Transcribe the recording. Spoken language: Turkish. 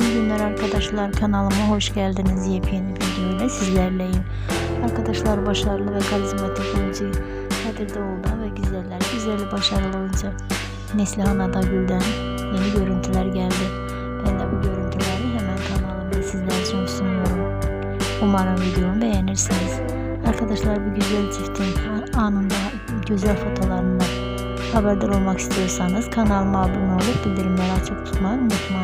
İyi günler arkadaşlar. Kanalıma hoş geldiniz. Yepyeni video ile sizlerleyim. Arkadaşlar başarılı ve karizmatik oyuncu Kadir Doğulu'dan ve güzeller, güzeli başarılı oyuncu Neslihan Adagül'den yeni görüntüler geldi. Ben de bu görüntüleri hemen kanalımda sizler için sunuyorum. Umarım videomu beğenirsiniz. Arkadaşlar bu güzel çiftin anında güzel fotolarından haberdar olmak istiyorsanız kanalıma abone olup bildirimleri açık tutmayı unutmayın